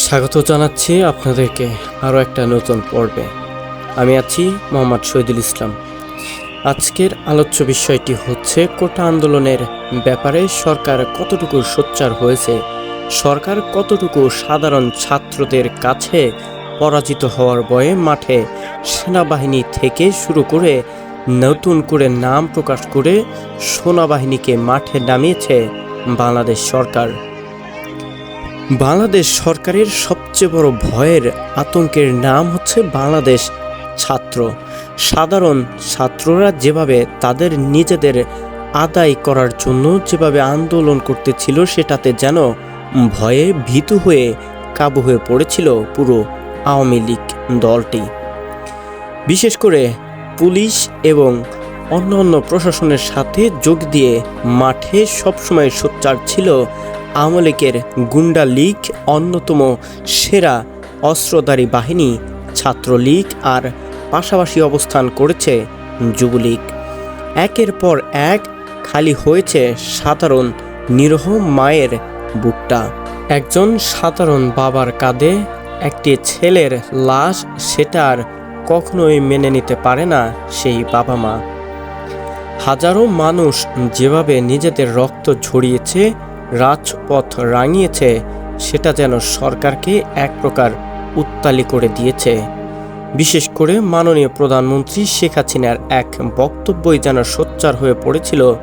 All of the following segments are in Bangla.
স্বাগত জানাচ্ছি আপনাদেরকে আরও একটা নতুন পর্বে। আমি আছি মোহাম্মদ শহীদুল ইসলাম। আজকের আলোচ্য বিষয়টি হচ্ছে, কোটা আন্দোলনের ব্যাপারে সরকার কতটুকু সোচ্চার হয়েছে, সরকার কতটুকু সাধারণ ছাত্রদের কাছে পরাজিত হওয়ার বয়ে মাঠে সেনাবাহিনী থেকে শুরু করে নতুন করে নাম প্রকাশ করে সেনাবাহিনীকে মাঠে নামিয়েছে বাংলাদেশ সরকার। বাংলাদেশ সরকারের সবচেয়ে বড় ভয়ের আতঙ্কের নাম হচ্ছে বাংলাদেশ ছাত্র। সাধারণ ছাত্ররা যেভাবে তাদের নিজেদের আদায় করার জন্য যেভাবে আন্দোলন করতেছিল, সেটাতে যেন ভয়ে ভীতু হয়ে কাবু হয়ে পড়েছিল পুরো আওয়ামী লীগ দলটি। বিশেষ করে পুলিশ এবং অন্য অন্য প্রশাসনের সাথে যোগ দিয়ে মাঠে সবসময় সোচ্চার ছিল আওয়ামী লীগের গুন্ডা লীগ, অন্যতম সেরা অস্ত্রধারী বাহিনী, ছাত্রলীগ আর পাশাপাশি অবস্থান করেছে যুবলীগ। একের পর এক খালি হয়েছে সাধারণ নিরহ মায়ের বুকটা। একজন সাধারণ বাবার কাঁধে একটি ছেলের লাশ, সেটা আর কখনোই মেনে নিতে পারে না সেই বাবা মা। হাজারো মানুষ যেভাবে নিজেদের রক্ত ঝরিয়েছে রাজপথ রাঙিয়েছে, সেটা যেন সরকারকে এক প্রকার উত্তালি করে দিয়েছে। বিশেষ করে মাননীয় প্রধানমন্ত্রী শেখ হাসিনার এক বক্তব্যই যেন সোচ্চার হয়ে পড়েছিল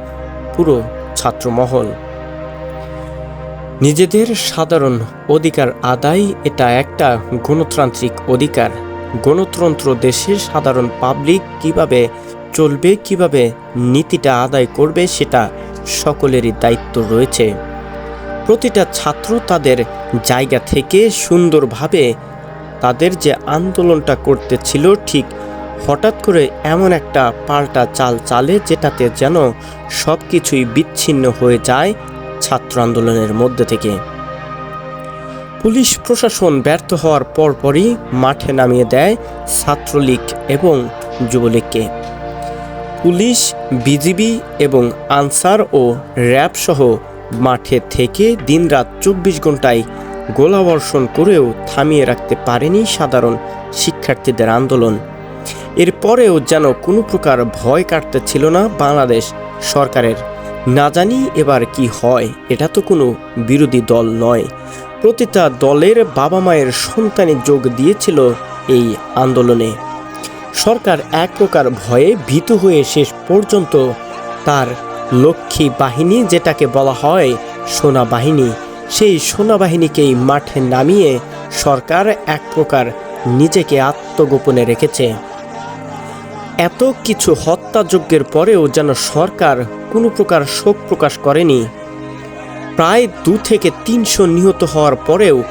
পুরো ছাত্রমহল। নিজেদের সাধারণ অধিকার আদায় এটা একটা গণতান্ত্রিক অধিকার। গণতন্ত্র দেশের সাধারণ পাবলিক কীভাবে চলবে, কীভাবে নীতিটা আদায় করবে, সেটা সকলেরই দায়িত্ব রয়েছে। প্রতিটা ছাত্র তাদের জায়গা থেকে সুন্দরভাবে তাদের যে আন্দোলনটা করতেছিল, ঠিক হঠাৎ করে এমন একটা পাল্টা চাল চালে যেটাতে যেন সব কিছুই বিচ্ছিন্ন হয়ে যায় ছাত্র আন্দোলনের মধ্যে থেকে। পুলিশ প্রশাসন ব্যর্থ হওয়ার পরপরই মাঠে নামিয়ে দেয় ছাত্রলীগ এবং যুবলীগকে। পুলিশ, বিজিবি এবং আনসার ও র্যাব সহ মাঠে থেকে দিনরাত চব্বিশ ঘন্টায় গোলাবর্ষণ করেও থামিয়ে রাখতে পারেনি সাধারণ শিক্ষার্থীদের আন্দোলন। এরপরেও যেন কোনো প্রকার ভয় কাটতে ছিল না বাংলাদেশ সরকারের। না জানি এবার কি হয়, এটা তো কোনো বিরোধী দল নয়। প্রতিটা দলের বাবা মায়ের সন্তানে যোগ দিয়েছিল এই আন্দোলনে। সরকার এক প্রকার ভয়ে ভীত হয়ে শেষ পর্যন্ত তার লক্ষ্মী বাহিনী যেটাকে বলা হয় সোনা বাহিনী সেই সোনা বাহিনীকেই মাঠে নামিয়ে সরকার এক প্রকার নিজেকে আত্মগোপনে রেখেছে। এত কিছু হত্যাযজ্ঞের পরেও যেন সরকার কোনো প্রকার শোক প্রকাশ করেনি। প্রায় দু থেকে তিনশো নিহত হওয়ার পরেও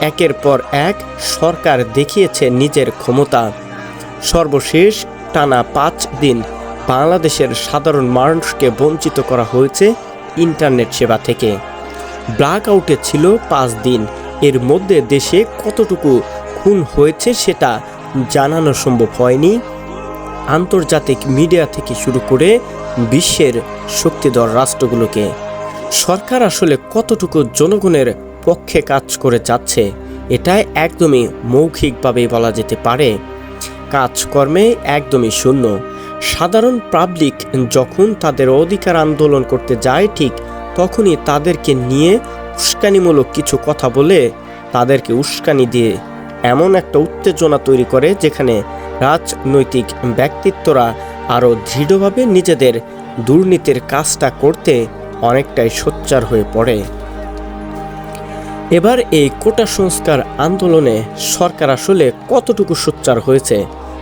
একের পর এক সরকার দেখিয়েছে নিজের ক্ষমতা। সর্বশেষ টানা পাঁচ দিন বাংলাদেশের সাধারণ মানুষকে বঞ্চিত করা হয়েছে ইন্টারনেট সেবা থেকে। ব্ল্যাক আউটে ছিল পাঁচ দিন। এর মধ্যে দেশে কতটুকু খুন হয়েছে সেটা জানানো সম্ভব হয়নি। আন্তর্জাতিক মিডিয়া থেকে শুরু করে বিশ্বের শক্তিধর রাষ্ট্রগুলোকে। সরকার আসলে কতটুকু জনগণের পক্ষে কাজ করে যাচ্ছে, এটা একদমই মৌখিকভাবেই বলা যেতে পারে। কাজকর্মে একদমই শূন্য। সাধারণ পাবলিক যখন তাদের অধিকার আন্দোলন করতে যায় ঠিক তখনই তাদেরকে নিয়ে উস্কানিমূলক কিছু কথা বলে তাদেরকে উস্কানি দিয়ে এমন একটা উত্তেজনা তৈরি করে যেখানে রাজনৈতিক ব্যক্তিত্বরা আরও দৃঢ়ভাবে নিজেদের দুর্নীতির কাজটা করতে অনেকটাই সোচ্চার হয়ে পড়ে। এবার এই কোটা সংস্কার আন্দোলনে সরকার আসলে কতটুকু সোচ্চার হয়েছে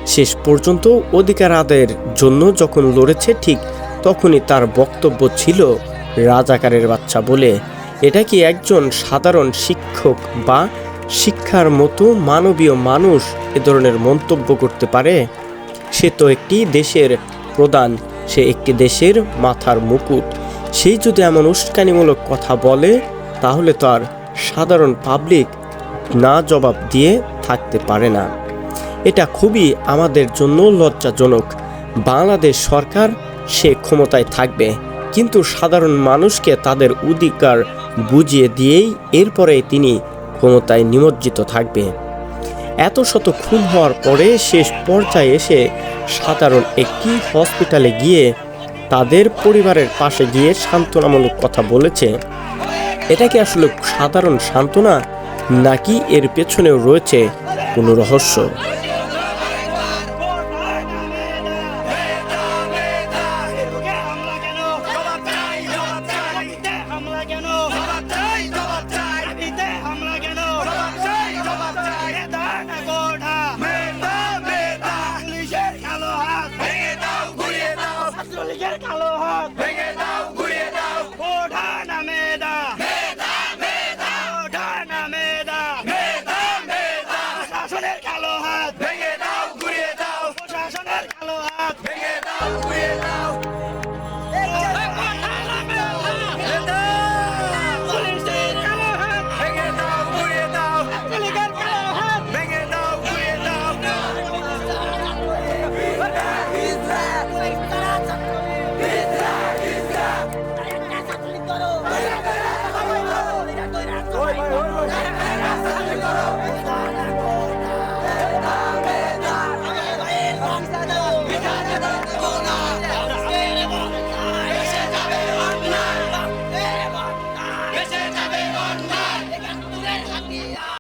শেষ পর্যন্ত অধিকার আদায়ের জন্য যখন লড়েছে ঠিক তখনই তার বক্তব্য ছিল রাজাকারের বাচ্চা বলে। এটা কি একজন সাধারণ শিক্ষক বা শিক্ষার মতো মানবীয় মানুষ এ ধরনের মন্তব্য করতে পারে? সে তো একটি দেশের প্রধান, সে একটি দেশের মাথার মুকুট। সেই যদি এমন উস্কানিমূলক কথা বলে, তাহলে তো আর সাধারণ পাবলিক না জবাব দিয়ে থাকতে পারে না। এটা খুবই আমাদের জন্য লজ্জাজনক। বাংলাদেশ সরকার সে ক্ষমতায় থাকবে, কিন্তু সাধারণ মানুষকে তাদের অধিকার বুঝিয়ে দিয়েই এরপরে তিনি ক্ষমতায় নিমজ্জিত থাকবে। এত শত খুন হওয়ার পরে শেষ পর্যায়ে এসে সাধারণ একটি হসপিটালে গিয়ে তাদের পরিবারের পাশে গিয়ে সান্ত্বনামূলক কথা বলেছে। এটা কি আসলে সাধারণ সান্ত্বনা, নাকি এর পেছনেও রয়েছে কোনো রহস্য?